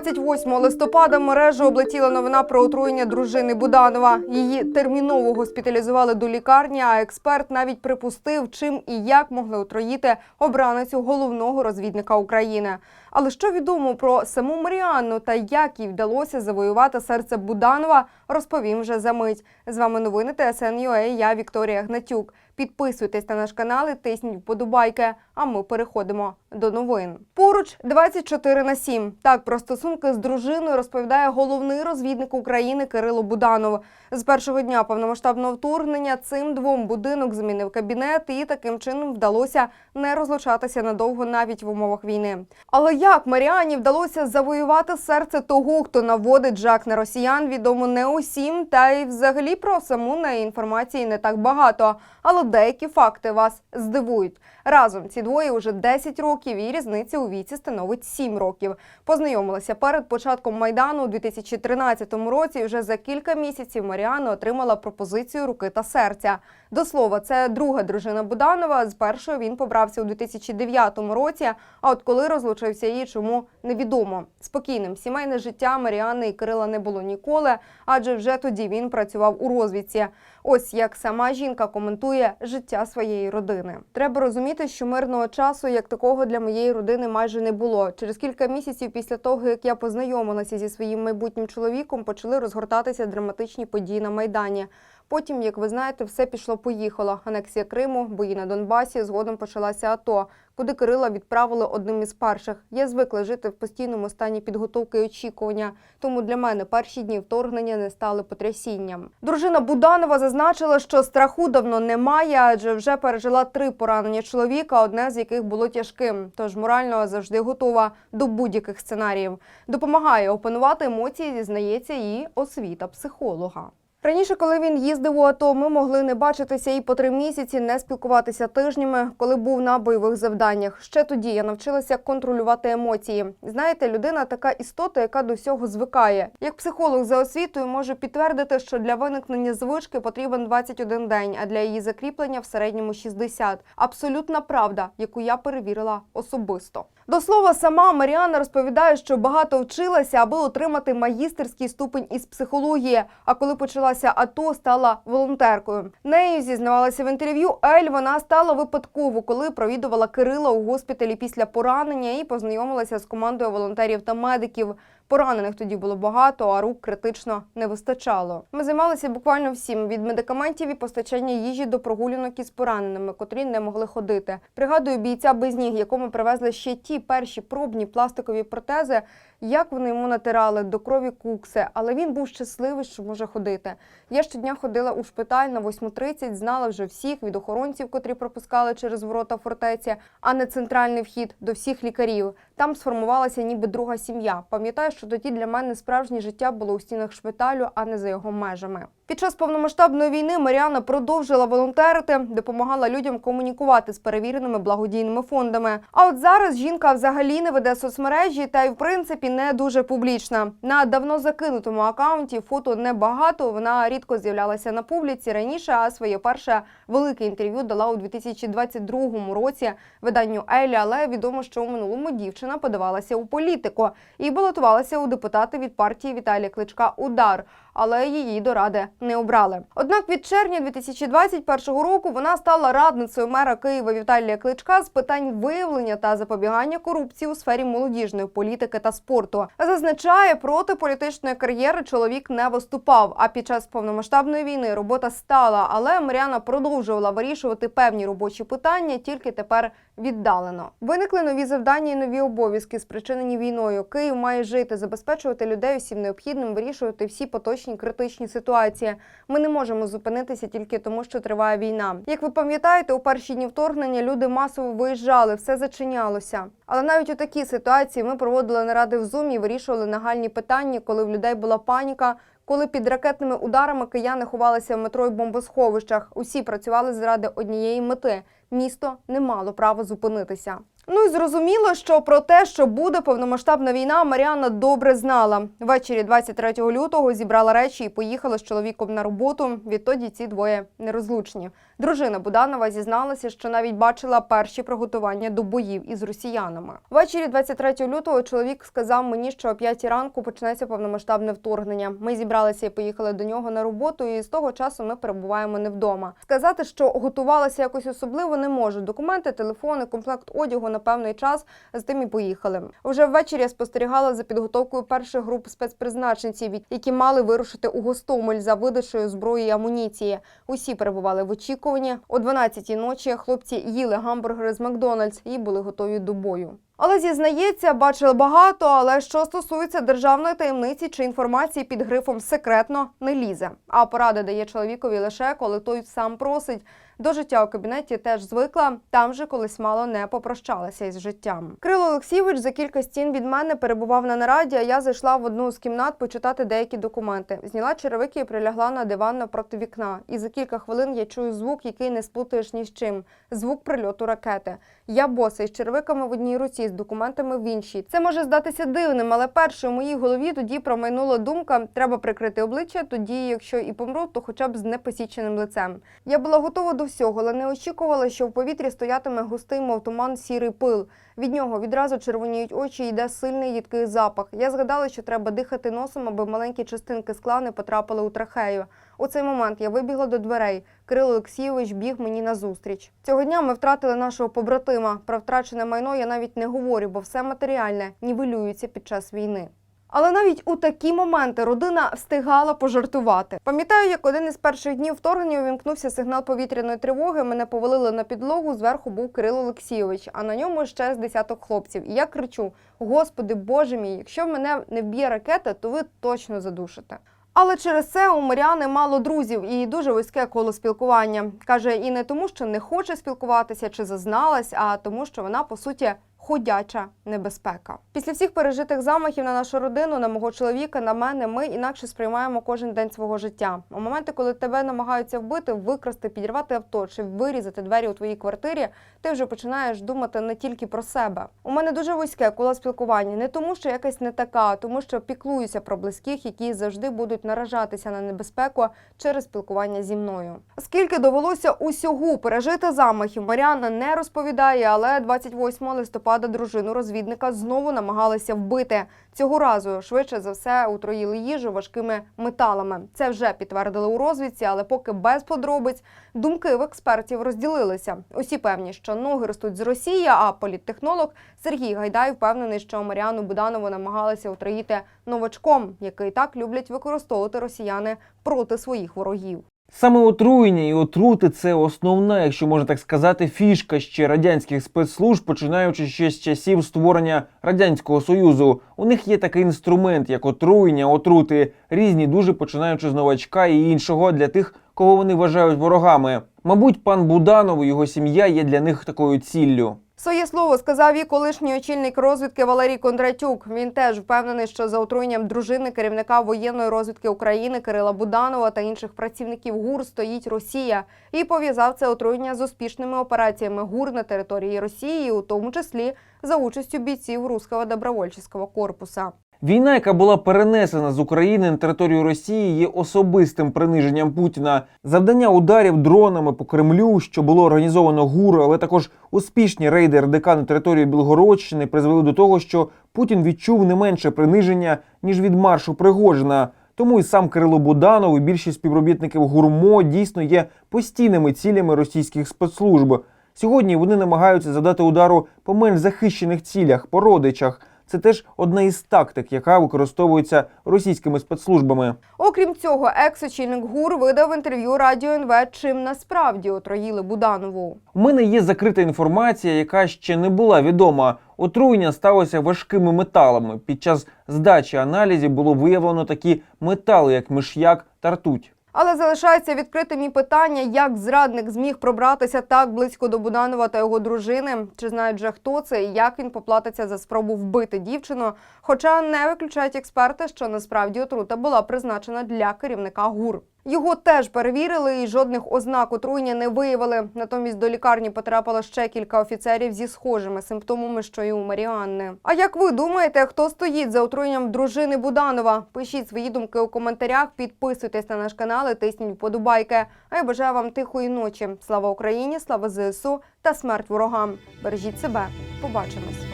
28 листопада мережу облетіла новина про отруєння дружини Буданова. Її терміново госпіталізували до лікарні, а експерт навіть припустив, чим і як могли отруїти обраницю головного розвідника України. Але що відомо про саму Маріанну та як їй вдалося завоювати серце Буданова, розповім вже за мить. З вами новини ТСН.UA, Я Вікторія Гнатюк. Підписуйтесь на наш канал і тисніть вподобайки. А ми переходимо до новин. Поруч 24 на 7. Так про стосунки з дружиною розповідає головний розвідник України Кирило Буданов. З першого дня повномасштабного вторгнення цим двом будинок змінив кабінет, і таким чином вдалося не розлучатися надовго навіть в умовах війни. Але як Маріані вдалося завоювати серце того, хто наводить жак на росіян, відомо не усім, та й взагалі про саму неї інформації не так багато. Але деякі факти вас здивують. Разом ці двоє уже 10 років, і різниця у віці становить 7 років. Познайомилися перед початком майдану у 2013 році. і Вже за кілька місяців Маріана отримала пропозицію руки та серця. До слова, це друга дружина Буданова. З першою він побрався у 2009 році. А от коли розлучився її, чому невідомо. Спокійним сімейне життя Маріани і Кирила не було ніколи, адже вже тоді він працював у розвідці. Ось як сама жінка коментує життя своєї родини. Треба розуміти, що мирного часу як такого для моєї родини майже не було. Через кілька місяців після того, як я познайомилася зі своїм майбутнім чоловіком, почали розгортатися драматичні події на майдані. Потім, як ви знаєте, все пішло-поїхало. Анексія Криму, бої на Донбасі. Згодом почалася АТО, куди Кирила відправили одним із перших. Я звикла жити в постійному стані підготовки і очікування. Тому для мене перші дні вторгнення не стали потрясінням. Дружина Буданова зазначила, що страху давно немає, адже вже пережила три поранення чоловіка, одне з яких було тяжким. Тож морально завжди готова до будь-яких сценаріїв. Допомагає опанувати емоції, зізнається і освіта психолога. Раніше, коли він їздив у АТО, ми могли не бачитися і по три місяці, не спілкуватися тижнями, коли був на бойових завданнях. Ще тоді я навчилася контролювати емоції. Знаєте, людина така істота, яка до всього звикає. Як психолог за освітою можу підтвердити, що для виникнення звички потрібен 21 день, а для її закріплення в середньому 60. Абсолютна правда, яку я перевірила особисто. До слова, сама Маріана розповідає, що багато вчилася, аби отримати магістерський ступень із психології. А коли почалася АТО, стала волонтеркою. Нею зізнавалася в інтерв'ю. Ель вона стала випадково, коли провідувала Кирила у госпіталі після поранення і познайомилася з командою волонтерів та медиків. Поранених тоді було багато, а рук критично не вистачало. Ми займалися буквально всім від медикаментів і постачання їжі до прогулянок із пораненими, котрі не могли ходити. Пригадую бійця без ніг, якому привезли ще ті перші пробні пластикові протези. Як вони йому натирали до крові кукси, але він був щасливий, що може ходити. Я щодня ходила у шпиталь на 8.30, знала вже всіх від охоронців, котрі пропускали через ворота фортеці, а не центральний вхід до всіх лікарів. Там сформувалася ніби друга сім'я. Пам'ятаю, що тоді для мене справжнє життя було у стінах шпиталю, а не за його межами. Під час повномасштабної війни Маріана продовжила волонтерити, допомагала людям комунікувати з перевіреними благодійними фондами. А от зараз жінка взагалі не веде соцмережі та й в принципі не дуже публічна. На давно закинутому акаунті фото небагато. Вона рідко з'являлася на публіці раніше. А своє перше велике інтерв'ю дала у 2022 році виданню Елі. Але відомо, що у минулому дівчина подавалася у політику і балотувалася у депутати від партії Віталія Кличка Удар. Але її до ради не обрали. Однак від червня 2021 року вона стала радницею мера Києва Віталія Кличка з питань виявлення та запобігання корупції у сфері молодіжної політики та спорту. Зазначає, проти політичної кар'єри чоловік не виступав. А під час повномасштабної війни робота стала, але Маріана продовжувала вирішувати певні робочі питання, тільки тепер віддалено. Виникли нові завдання і нові обов'язки, спричинені війною. Київ має жити, забезпечувати людей усім необхідним, вирішувати всі поточні критичні ситуації. Ми не можемо зупинитися тільки тому, що триває війна. Як ви пам'ятаєте, у перші дні вторгнення люди масово виїжджали, все зачинялося. Але навіть у такій ситуації ми проводили наради в зумі, вирішували нагальні питання, коли в людей була паніка. Коли під ракетними ударами кияни ховалися в метро й бомбосховищах, усі працювали заради однієї мети. Місто не мало права зупинитися. Ну і зрозуміло, що про те, що буде повномасштабна війна, Маріанна добре знала. Ввечері 23 лютого зібрала речі і поїхала з чоловіком на роботу. Відтоді ці двоє нерозлучні. Дружина Буданова зізналася, що навіть бачила перші приготування до боїв із росіянами. Ввечері 23 лютого чоловік сказав мені, що о 5 ранку почнеться повномасштабне вторгнення. Ми зібралися і поїхали до нього на роботу, і з того часу ми перебуваємо не вдома. Сказати, що готувалася якось особливо, не можу. Документи, телефони, комплект одягу на певний час з тим і поїхали. Уже ввечері я спостерігала за підготовкою перших груп спецпризначенців, які мали вирушити у Гостомель за видачею зброї і амуніції. Усі перебували в очікуванні. О 12-й ночі хлопці їли гамбургери з Макдональдс і були готові до бою. Але зізнається, бачили багато. Але що стосується державної таємниці чи інформації під грифом секретно не лізе. А поради дає чоловікові лише коли той сам просить. До життя у кабінеті теж звикла. Там же колись мало не попрощалася із життям. Крило Олексійович за кілька стін від мене перебував на нараді. А я зайшла в одну з кімнат почитати деякі документи. Зняла черевики і прилягла на диван напроти вікна. І за кілька хвилин я чую звук, який не сплутаєш ні з чим. Звук прильоту ракети. Я боса із черевиками в одній руці, з документами в іншій. Це може здатися дивним, але перше у моїй голові тоді промайнула думка: треба прикрити обличчя. Тоді, якщо і помру, то хоча б з непосіченим лицем. Я була готова до всього, але не очікувала, що в повітрі стоятиме густий, мов туман, сірий пил. Від нього відразу червоніють очі, і йде сильний їдкий запах. Я згадала, що треба дихати носом, аби маленькі частинки скла не потрапили у трахею. У цей момент я вибігла до дверей. Кирило Олексійович біг мені назустріч. Цього дня ми втратили нашого побратима. Про втрачене майно я навіть не говорю, бо все матеріальне нівелюється під час війни. Але навіть у такі моменти родина встигала пожартувати. Пам'ятаю, як один із перших днів вторгнення увімкнувся сигнал повітряної тривоги. Мене повалили на підлогу. Зверху був Кирило Олексійович, а на ньому ще з десяток хлопців. І я кричу: Господи, Боже мій, якщо мене не вб'є ракета, то ви точно задушите. Але через це у Маріани мало друзів і дуже вузьке коло спілкування. Каже, і не тому, що не хоче спілкуватися чи зазналась, а тому, що вона по суті. Ходяча небезпека. Після всіх пережитих замахів на нашу родину, на мого чоловіка, на мене, ми інакше сприймаємо кожен день свого життя. У моменти, коли тебе намагаються вбити, викрасти, підірвати авто чи вирізати двері у твоїй квартирі, ти вже починаєш думати не тільки про себе. У мене дуже вузьке коло спілкування, не тому, що якась не така, а тому, що піклуюся про близьких, які завжди будуть наражатися на небезпеку через спілкування зі мною. Скільки довелося усього пережити замахів, Маріанна не розповідає, але 28 листопада дружину розвідника знову намагалися вбити. Цього разу швидше за все утроїли їжу важкими металами. Це вже підтвердили у розвідці, але поки без подробиць думки в експертів розділилися. Усі певні, що ноги ростуть з Росії, а політтехнолог Сергій Гайдай впевнений, що Маріану Буданову намагалися отруїти новачком, який так люблять використовувати росіяни проти своїх ворогів. Саме отруєння і отрути це основна, якщо можна так сказати, фішка ще радянських спецслужб, починаючи ще з часів створення радянського союзу. У них є такий інструмент, як отруєння, отрути, різні, дуже починаючи з новачка і іншого для тих, кого вони вважають ворогами. Мабуть, пан Буданов і його сім'я є для них такою ціллю. Своє слово сказав і колишній очільник розвідки Валерій Кондратюк. Він теж впевнений, що за отруєнням дружини керівника воєнної розвідки України Кирила Буданова та інших працівників ГУР стоїть Росія і пов'язав це отруєння з успішними операціями ГУР на території Росії, у тому числі за участю бійців Руського добровольчого корпуса. Війна, яка була перенесена з України на територію Росії, є особистим приниженням Путіна. Завдання ударів дронами по Кремлю, що було організовано ГУР, але також успішні рейди РДК на територію Білгородщини призвели до того, що Путін відчув не менше приниження ніж від маршу Пригожина. Тому і сам Кирило Буданов і більшість співробітників ГУРМО дійсно є постійними цілями російських спецслужб. Сьогодні вони намагаються завдати удару по менш захищених цілях, по родичах. Це теж одна із тактик, яка використовується російськими спецслужбами. Окрім цього, екс-очільник ГУР видав інтерв'ю радіо НВ, чим насправді отруїли Буданову. У мене є закрита інформація, яка ще не була відома. Отруєння сталося важкими металами. Під час здачі аналізів було виявлено такі метали, як миш'як та ртуть. Але залишається відкритим і питання, як зрадник зміг пробратися так близько до Буданова та його дружини. Чи знають вже хто це і як він поплатиться за спробу вбити дівчину? Хоча не виключають експерти, що насправді отрута була призначена для керівника ГУР. Його теж перевірили і жодних ознак отруєння не виявили. Натомість до лікарні потрапило ще кілька офіцерів зі схожими симптомами, що й у Маріанни. А як ви думаєте, хто стоїть за отруєнням дружини Буданова? Пишіть свої думки у коментарях, підписуйтесь на наш канал і тисніть вподобайки. А я бажаю вам тихої ночі. Слава Україні, слава ЗСУ та смерть ворогам. Бережіть себе. Побачимось.